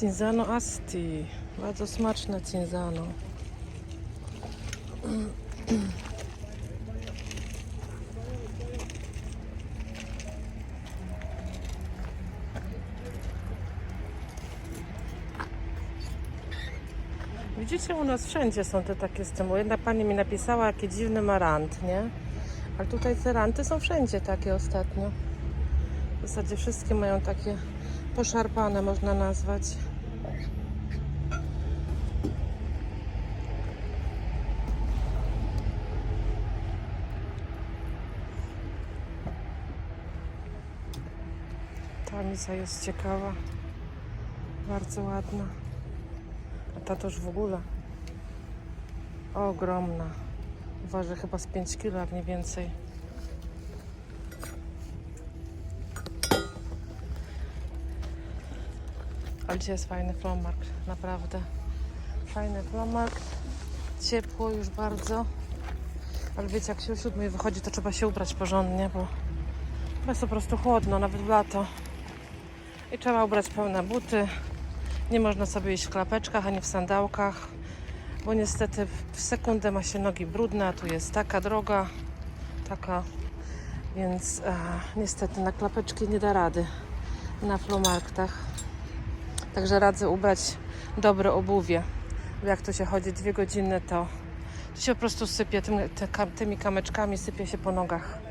Cinzano Asti. Bardzo smaczne cinzano. Widzicie, u nas wszędzie są te takie z tym. Jedna pani mi napisała, jaki dziwny ma rant, nie? Ale tutaj te ranty są wszędzie takie ostatnio. W zasadzie wszystkie mają takie poszarpane, można nazwać. Ta misa jest ciekawa. Bardzo ładna. A ta już w ogóle ogromna. Waży chyba z 5 kg, jak nie więcej. Ale dzisiaj jest fajny flormarkt, naprawdę. Fajny flormarkt. Ciepło już bardzo. Ale wiecie, jak się o siódmej wychodzi, to trzeba się ubrać porządnie, bo jest po prostu chłodno, nawet w lato. I trzeba ubrać pełne buty. Nie można sobie iść w klapeczkach ani w sandałkach, bo niestety w sekundę ma się nogi brudne, a tu jest taka droga, taka, więc e, niestety na klapeczki nie da rady na flomarktach. Także radzę ubrać dobre obuwie. Bo jak tu się chodzi dwie godziny, to, się po prostu sypie tymi kamyczkami, sypie się po nogach.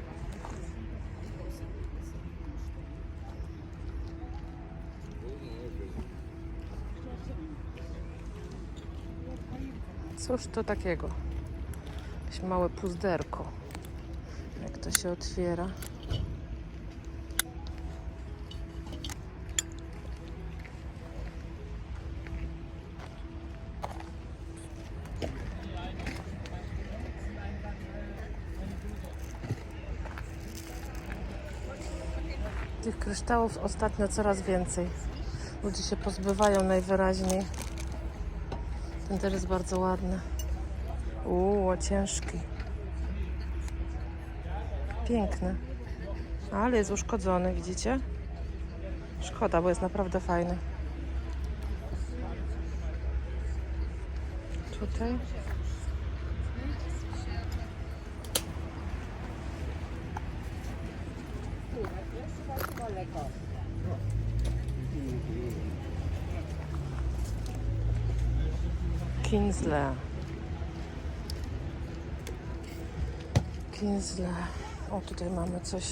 Cóż to takiego? Jakieś małe puzderko. Jak to się otwiera? Tych kryształów ostatnio coraz więcej. Ludzie się pozbywają najwyraźniej. Ten też jest bardzo ładny. Uuu, ciężki. Piękny. Ale jest uszkodzony, widzicie? Szkoda, bo jest naprawdę fajny. Tutaj. Kinsle. Kinsle. O, tutaj mamy coś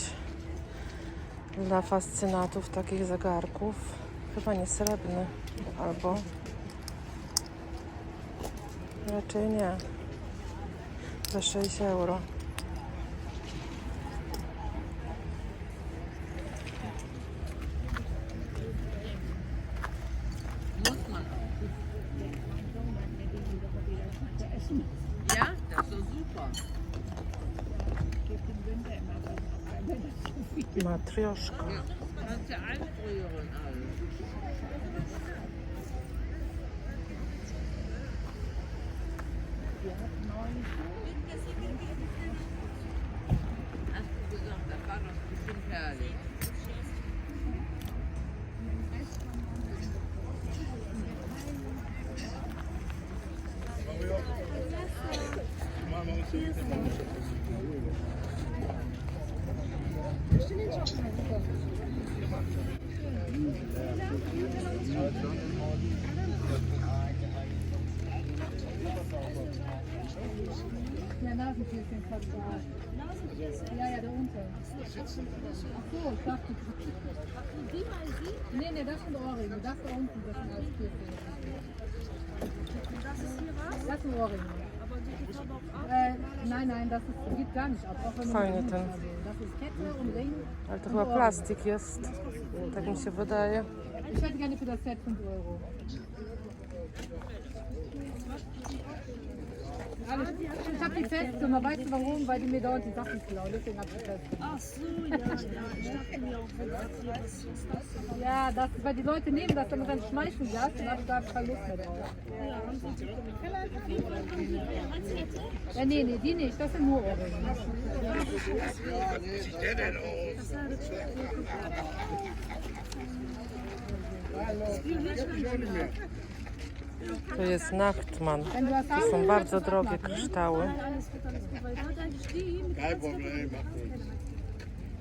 dla fascynatów takich zegarków. Chyba nie srebrny, albo raczej nie. Za 6 euro. Matrioszka. Kannst du einfrieren alles. Hast du gesagt, das war doch bestimmt herrlich. Nasenpiercing hat du. Ja, ja, da unten. Ach so, ich dachte. Nee, nee, das sind Ohrringe. Das da unten, das sind alles Piercing. Das ist hier was? Das sind Ohrringe. Die nein, nein, das ist, gar nicht Fajnie ten. Das ist Kette und Ring. Ale to chyba plastik jest. Tak mi się wydaje. Ich hätte gerne für das Set 5 Euro. Ich habe die Festnummer, weißt du warum? Weil die mir dauernd die Sachen klauen, deswegen habe ich die Festnummer. Ach so, ja, ja. Ich dachte mir auch, wenn das hier, ist das? Ja, das, weil die Leute nehmen das, wenn man dann schmeißen lässt, dann habe ich da keine Lust mehr drauf. Ja, haben Sie die Ja, nee, nee, die nicht, das sind nur Ohrringe. To jest Nachtman. Wenn du was To są bardzo drogie kryształy.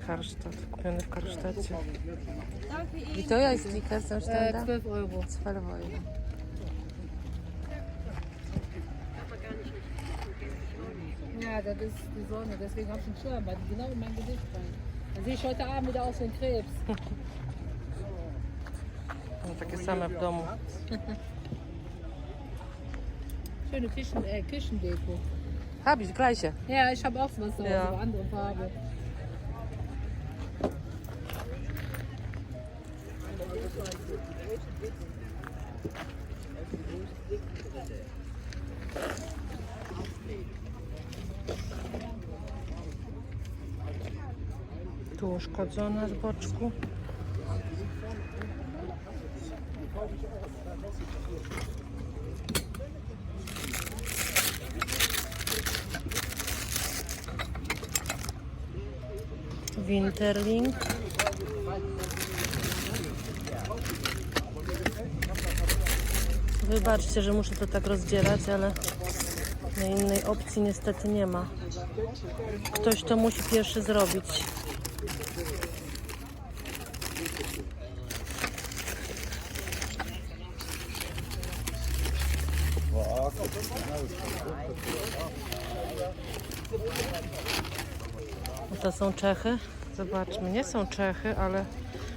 Karsztat, kupiony w Karsztacie. I to jest kilka są Äh, sztanda? 12 Euro. 12 euro. Ja, das ist die Sonne, deswegen habe ich einen Schirm, weil die genau in mein Gesicht fallen. Dann sehe ich heute Abend wieder aus wie ein Krebs. Mam takie same w domu. Schöne Küchen, äh, Küchendeko. Hab ich, gleiche. Ja, ich habe auch was Hause, Ja. andere Farbe. Tu uszkodzone z boczku. Winterling. Wybaczcie, że muszę to tak rozdzierać, ale no innej opcji niestety nie ma. Ktoś to musi pierwszy zrobić. To są Czechy. Zobaczmy, nie są Czechy, ale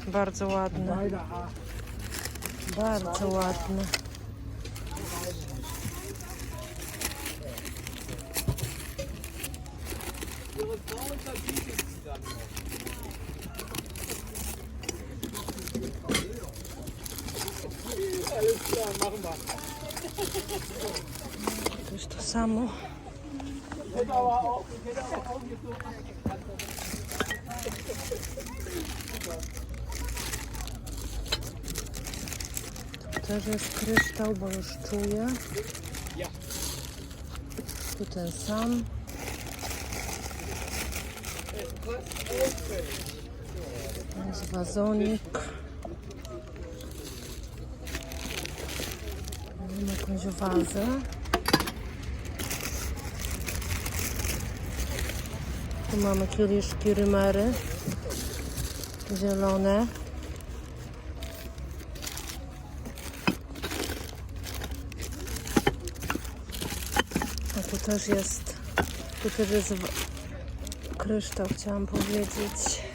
bardzo ładne. Bardzo ładne. To jest to samo. Też jest kryształ, bo już czuję. Tu ten sam. To jest wazonik. Mam jakąś wazę. Tu mamy kieliszki rymery. Zielone. Też jest, tu też jest kryształ, chciałam powiedzieć.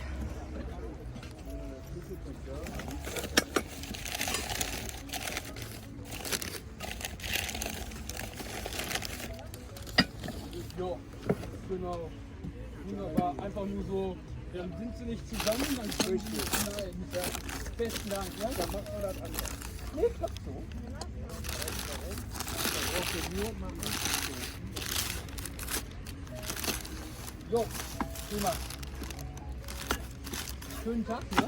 Jo, prima. Schönen Tag, ne?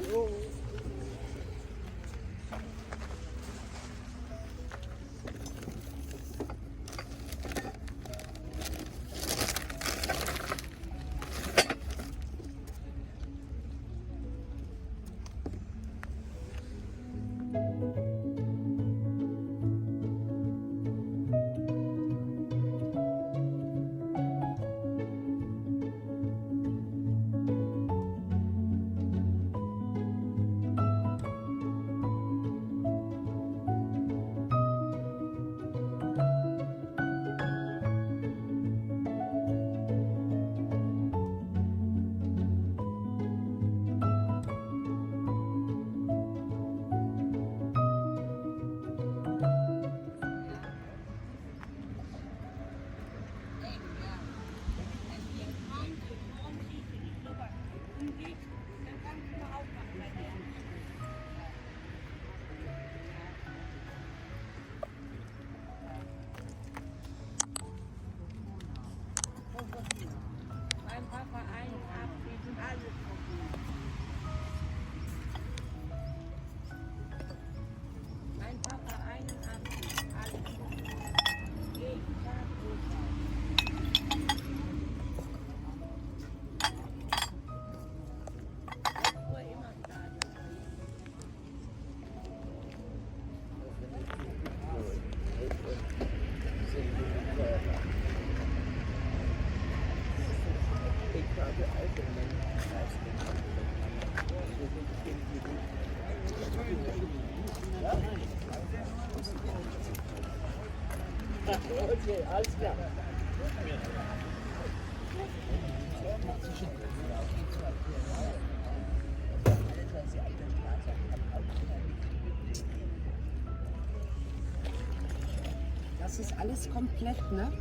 Das ist alles komplett, ne?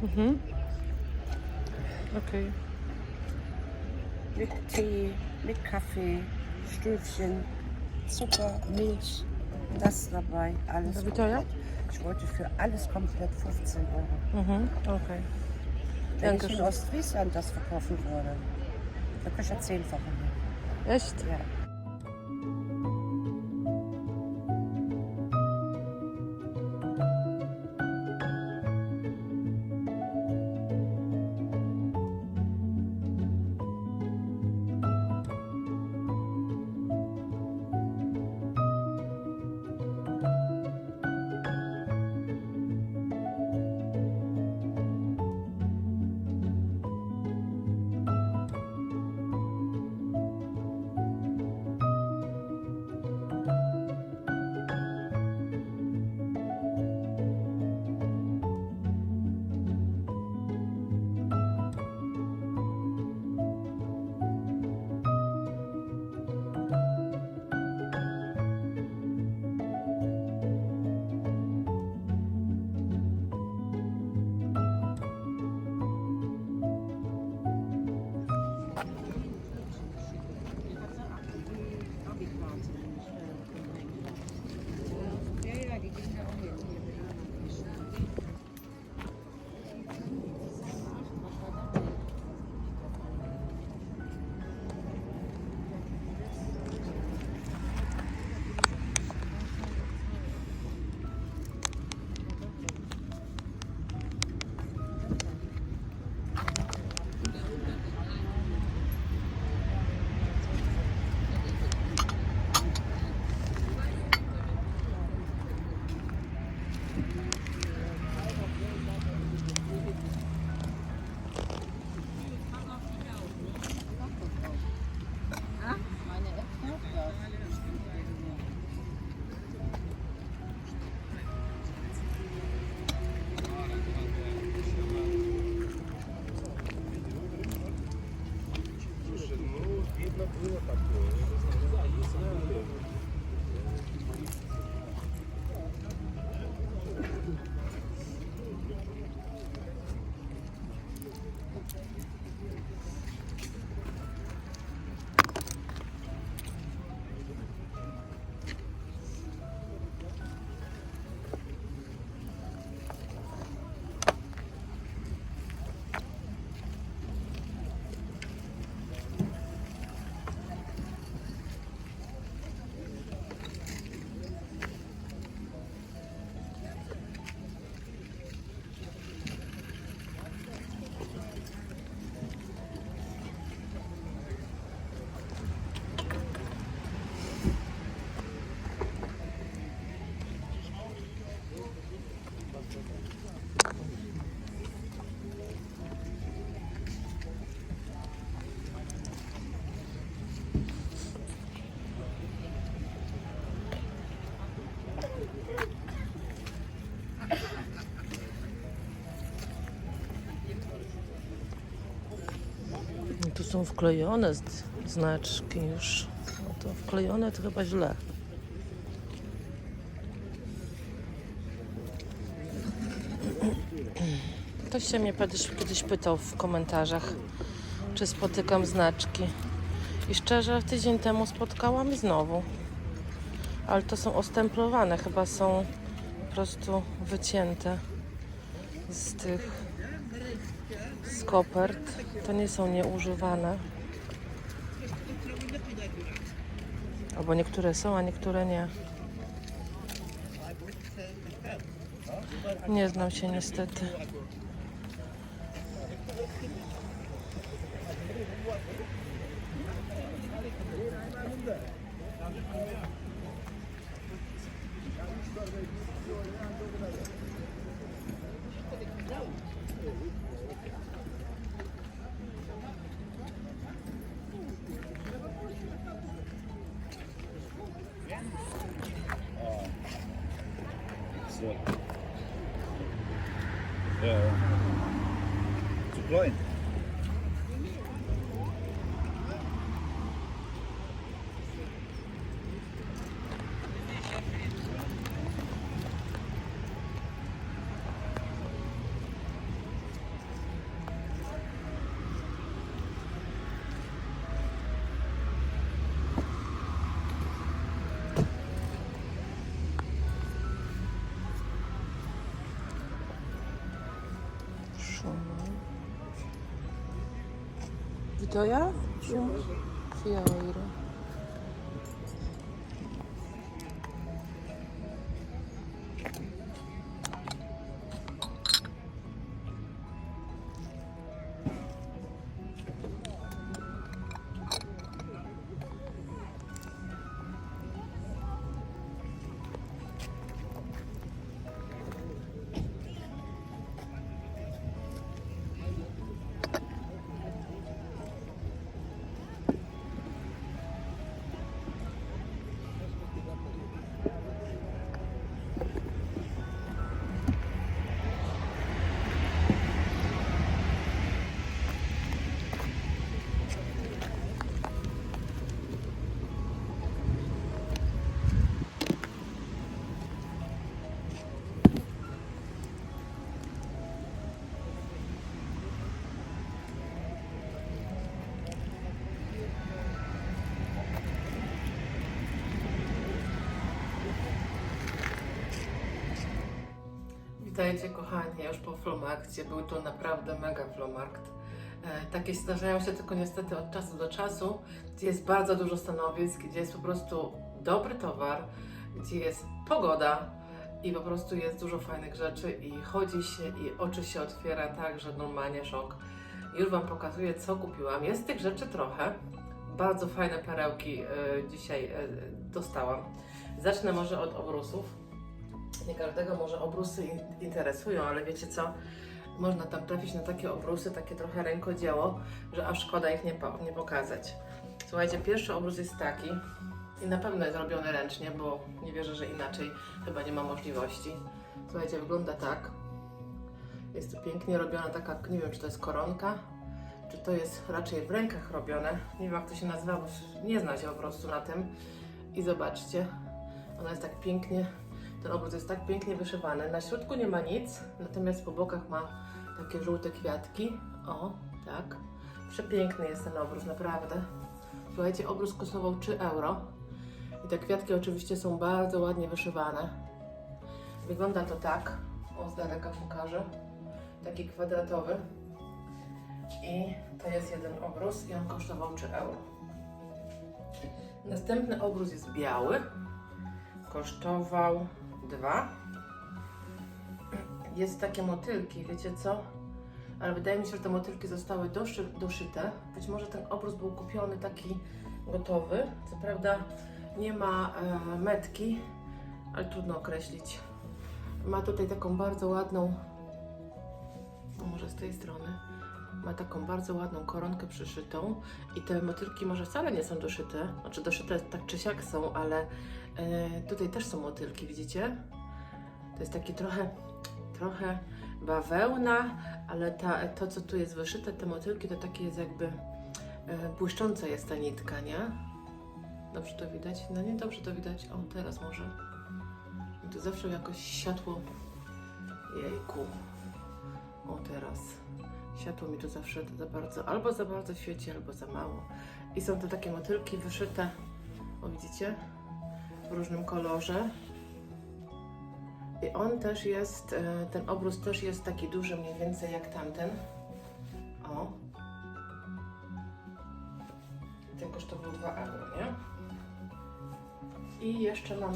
Mhm. Okay. Mit Tee, mit Kaffee, Stöfchen, Zucker, Milch, das dabei, alles. Wie teuer? Ich wollte für alles komplett 15 Euro. Mhm. Okay. Wenn ich Dankeschön. in Ostfriesland das verkaufen würde, da könnte ich ja zehnfache nehmen. Echt? Ja. Są wklejone znaczki już. No to wklejone to chyba źle. Ktoś się mnie kiedyś, pytał w komentarzach, czy spotykam znaczki. I szczerze, tydzień temu spotkałam znowu. Ale to są ostemplowane, chyba są po prostu wycięte z tych z kopert. To nie są nieużywane. Albo niektóre są, a niektóre nie. Nie znam się niestety. Excellent. Kiloya şu fiyatı. Witajcie kochani, już po Flomarkcie. Był to naprawdę mega Flomarkt. E, takie zdarzają się tylko niestety od czasu do czasu, gdzie jest bardzo dużo stanowisk, gdzie jest po prostu dobry towar, gdzie jest pogoda i po prostu jest dużo fajnych rzeczy i chodzi się i oczy się otwiera tak, że normalnie szok. Już Wam pokazuję, co kupiłam. Jest tych rzeczy trochę. Bardzo fajne perełki e, dzisiaj e, dostałam. Zacznę może od obrusów. Nie każdego może obrusy in- interesują, ale wiecie co? Można tam trafić na takie obrusy, takie trochę rękodzieło, że aż szkoda ich nie, po, nie pokazać. Słuchajcie, pierwszy obrus jest taki i na pewno jest robiony ręcznie, bo nie wierzę, że inaczej chyba nie ma możliwości. Słuchajcie, wygląda tak. Jest to pięknie robiona taka, nie wiem czy to jest koronka, czy to jest raczej w rękach robione. Nie wiem jak to się nazywa, bo nie zna się po prostu na tym. I zobaczcie, ona jest tak pięknie ten obrót jest tak pięknie wyszywany. Na środku nie ma nic, natomiast po bokach ma takie żółte kwiatki. O, tak. Przepiękny jest ten obróz, naprawdę. Słuchajcie, obróz kosztował 3 euro. I te kwiatki oczywiście są bardzo ładnie wyszywane. Wygląda to tak. O, z daleka pokażę. Taki kwadratowy. I to jest jeden obrus i on kosztował 3 euro. Następny obrus jest biały kosztował dwa. Jest takie motylki, wiecie co? Ale wydaje mi się, że te motylki zostały doszy, doszyte. Być może ten obrus był kupiony taki gotowy. Co prawda nie ma e, metki, ale trudno określić. Ma tutaj taką bardzo ładną, może z tej strony, ma taką bardzo ładną koronkę przyszytą i te motylki może wcale nie są doszyte, znaczy doszyte tak czy siak są, ale tutaj też są motylki, widzicie? To jest taki trochę, trochę bawełna, ale ta, to, co tu jest wyszyte, te motylki, to takie jest jakby e, błyszcząca jest ta nitka, nie? Dobrze to widać? No nie dobrze to widać. O, teraz może. I tu zawsze jakoś światło. Jejku. O, teraz. Światło mi tu zawsze za bardzo, albo za bardzo świeci, albo za mało. I są to takie motylki wyszyte. O, widzicie? W różnym kolorze. I on też jest, e, ten obrus też jest taki duży mniej więcej jak tamten. O. Ten kosztował 2 euro, nie? I jeszcze mam,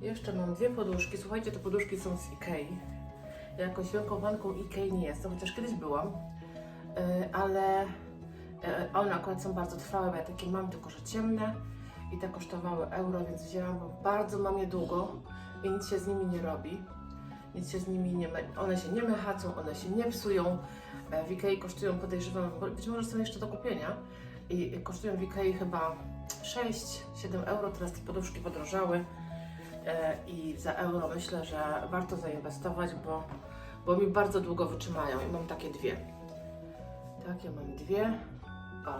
jeszcze mam dwie poduszki. Słuchajcie, te poduszki są z Ikei. Ja jakoś wielką fanką Ikei nie jestem, chociaż kiedyś byłam. E, ale e, one akurat są bardzo trwałe, bo ja takie mam, tylko że ciemne i te kosztowały euro, więc wzięłam, bo bardzo mam je długo i nic się z nimi nie robi. Nic się z nimi nie, one się nie mechacą, one się nie psują. E, W Ikei kosztują, podejrzewam, być może są jeszcze do kupienia i kosztują w Ikei chyba 6-7 euro, teraz te poduszki podrożały E, i za euro myślę, że warto zainwestować, bo, bo mi bardzo długo wytrzymają i mam takie dwie. Takie mam dwie. O.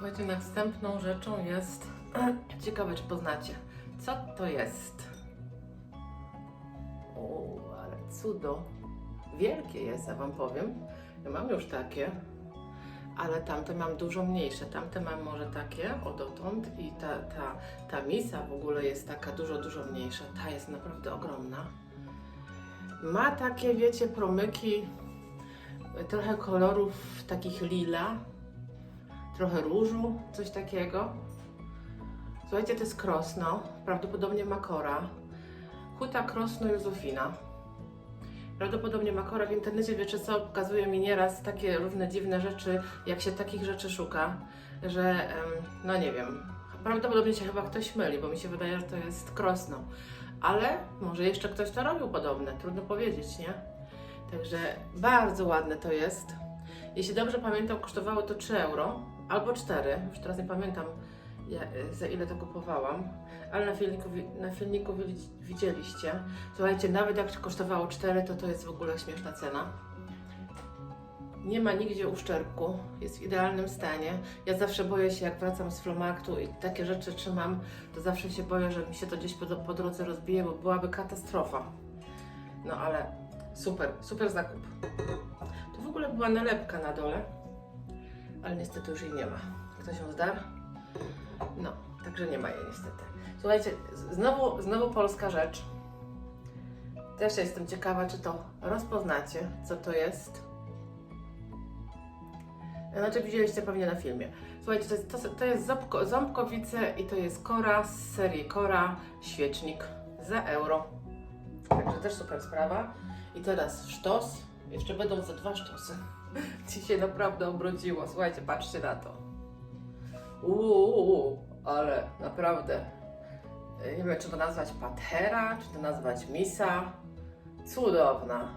Słuchajcie, następną rzeczą jest. Ciekawe, czy poznacie. Co to jest? O, ale cudo. Wielkie jest, ja Wam powiem. Ja mam już takie, ale tamte mam dużo mniejsze. Tamte mam może takie, o dotąd. I ta, ta, ta misa w ogóle jest taka dużo, dużo mniejsza. Ta jest naprawdę ogromna. Ma takie, wiecie, promyki, trochę kolorów takich lila, trochę różu, coś takiego. Słuchajcie, to jest krosno, prawdopodobnie makora. Huta krosno Józefina. Prawdopodobnie makora w internecie, wiecie co, pokazuje mi nieraz takie różne dziwne rzeczy, jak się takich rzeczy szuka, że no nie wiem, prawdopodobnie się chyba ktoś myli, bo mi się wydaje, że to jest krosno. Ale może jeszcze ktoś to robił podobne, trudno powiedzieć, nie? Także bardzo ładne to jest. Jeśli dobrze pamiętam, kosztowało to 3 euro albo 4, już teraz nie pamiętam ja, za ile to kupowałam, ale na filmiku, na filmiku widzi- widzieliście. Słuchajcie, nawet jak kosztowało 4, to to jest w ogóle śmieszna cena. Nie ma nigdzie uszczerbku, jest w idealnym stanie. Ja zawsze boję się, jak wracam z Flomarktu i takie rzeczy trzymam, to zawsze się boję, że mi się to gdzieś po, po drodze rozbije, bo byłaby katastrofa. No ale super, super zakup. Tu w ogóle była nalepka na dole, ale niestety już jej nie ma. Ktoś ją zdarł? No, także nie ma jej niestety. Słuchajcie, znowu, znowu polska rzecz. Też jestem ciekawa, czy to rozpoznacie, co to jest. Znaczy widzieliście pewnie na filmie. Słuchajcie, to jest, to, to jest ząbko, ząbkowice i to jest Kora z serii Kora Świecznik za euro. Także też super sprawa. I teraz sztos. Jeszcze będą za dwa sztosy. Dzisiaj naprawdę obrodziło. Słuchajcie, patrzcie na to. Uuu, ale naprawdę. e, Nie wiem, czy to nazwać patera, czy to nazwać misa. Cudowna.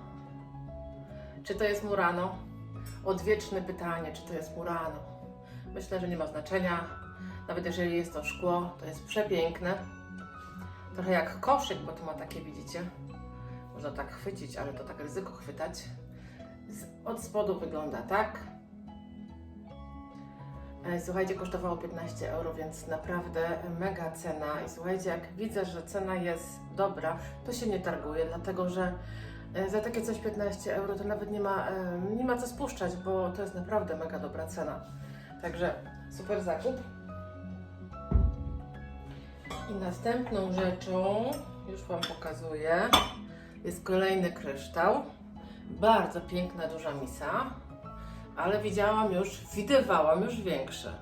Czy to jest Murano? Odwieczne pytanie, czy to jest Murano. Myślę, że nie ma znaczenia. Nawet jeżeli jest to szkło, to jest przepiękne. Trochę jak koszyk, bo to ma takie, widzicie? Można tak chwycić, ale to tak ryzyko chwytać. Od spodu wygląda tak. E, Słuchajcie, kosztowało 15 euro, więc naprawdę mega cena. I słuchajcie, jak widzę, że cena jest dobra, to się nie targuję, dlatego że e, za takie coś 15 euro to nawet nie ma, e, nie ma co spuszczać, bo to jest naprawdę mega dobra cena. Także super zakup. I następną rzeczą, już Wam pokazuję, jest kolejny kryształ. Bardzo piękna, duża misa ale widziałam już, widywałam już większe.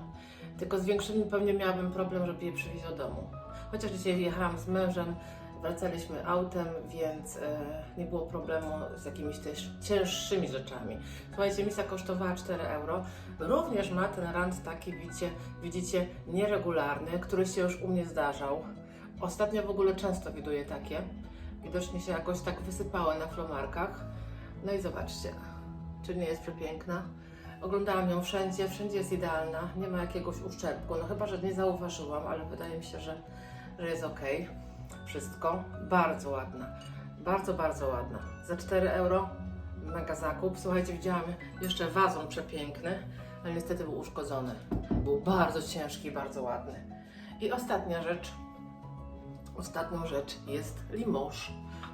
Tylko z większymi pewnie miałabym problem, żeby je przywieźć do domu. Chociaż dzisiaj jechałam z mężem, wracaliśmy autem, więc e, nie było problemu z jakimiś też cięższymi rzeczami. Słuchajcie, misa kosztowała 4 euro. Również ma ten rand taki, widzicie, widzicie, nieregularny, który się już u mnie zdarzał. Ostatnio w ogóle często widuję takie. Widocznie się jakoś tak wysypały na flomarkach. No i zobaczcie, czy nie jest przepiękna? Oglądałam ją wszędzie, wszędzie jest idealna, nie ma jakiegoś uszczerbku. No chyba, że nie zauważyłam, ale wydaje mi się, że, że jest ok. Wszystko bardzo ładna. Bardzo, bardzo ładna. Za 4 euro mega zakup. Słuchajcie, widziałam jeszcze wazon przepiękny, ale niestety był uszkodzony. Był bardzo ciężki, bardzo ładny. I ostatnia rzecz. Ostatnią rzecz jest Limoges,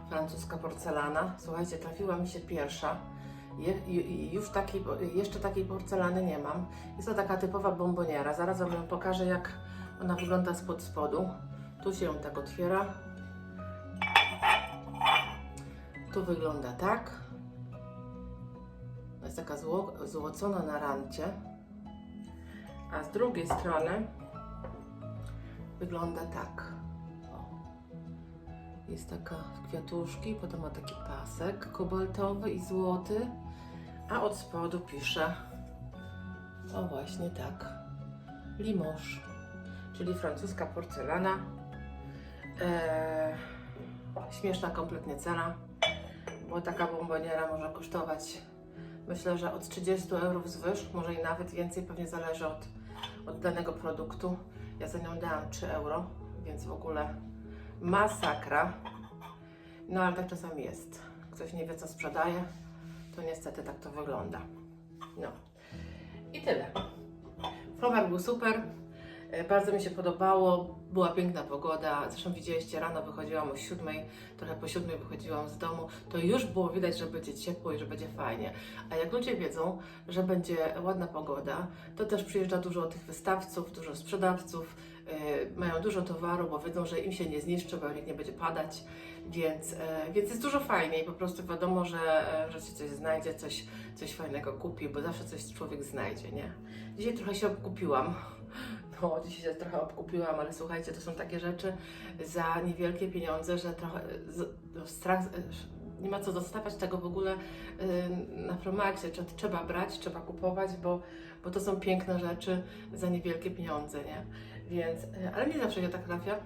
francuska porcelana. Słuchajcie, trafiła mi się pierwsza. Je, ju- już takiej, jeszcze takiej porcelany nie mam. Jest to taka typowa bomboniera. Zaraz Wam ją pokażę, jak ona wygląda spod spodu. Tu się ją tak otwiera. Tu wygląda tak. Jest taka zło, złocona na rancie. A z drugiej strony wygląda tak. Jest taka kwiatuszki, potem ma taki pasek kobaltowy i złoty, a od spodu pisze o właśnie tak Limoges, czyli francuska porcelana. Eee, śmieszna kompletnie cena, bo taka bomboniera może kosztować myślę, że od 30 euro wzwyż, może i nawet więcej, pewnie zależy od, od danego produktu. Ja za nią dałam 3 euro, więc w ogóle masakra. No ale tak czasami jest. Ktoś nie wie, co sprzedaje, to niestety tak to wygląda. No. I tyle. Flomar był super. E, Bardzo mi się podobało. Była piękna pogoda. Zresztą widzieliście, rano wychodziłam o siódmej, trochę po siódmej wychodziłam z domu. To już było widać, że będzie ciepło i że będzie fajnie. A jak ludzie wiedzą, że będzie ładna pogoda, to też przyjeżdża dużo tych wystawców, dużo sprzedawców. e, Mają dużo towaru, bo wiedzą, że im się nie zniszczy, bo nikt nie będzie padać. Więc, e, więc jest dużo fajniej. Po prostu wiadomo, że, że się coś znajdzie, coś, coś fajnego kupi, bo zawsze coś człowiek znajdzie, nie? Dzisiaj trochę się obkupiłam. No, dzisiaj się trochę obkupiłam, ale słuchajcie, to są takie rzeczy za niewielkie pieniądze, że trochę z, no, strach, nie ma co zostawiać tego w ogóle y, na Promaxie. Trzeba, brać, trzeba kupować, bo, bo to są piękne rzeczy za niewielkie pieniądze, nie? Więc, y, ale nie zawsze się tak trafia.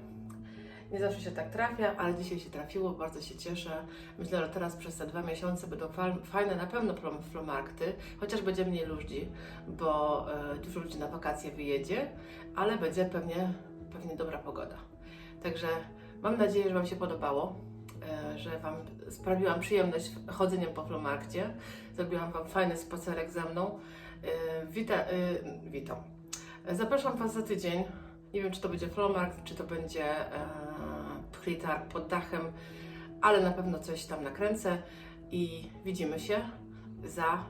Nie zawsze się tak trafia, ale dzisiaj się trafiło, bardzo się cieszę. Myślę, że teraz przez te dwa miesiące będą fajne na pewno flomarkty, chociaż będzie mniej ludzi, bo e, dużo ludzi na wakacje wyjedzie, ale będzie pewnie, pewnie dobra pogoda. Także mam nadzieję, że Wam się podobało, e, że Wam sprawiłam przyjemność chodzeniem po flomarkcie. Zrobiłam Wam fajny spacerek ze mną. E, Wita, witam. Zapraszam Was za tydzień. Nie wiem, czy to będzie Flomarkt, czy to będzie Plitarg pod dachem, ale na pewno coś tam nakręcę i widzimy się za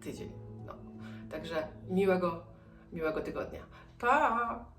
tydzień. No. Także miłego, miłego tygodnia. Pa!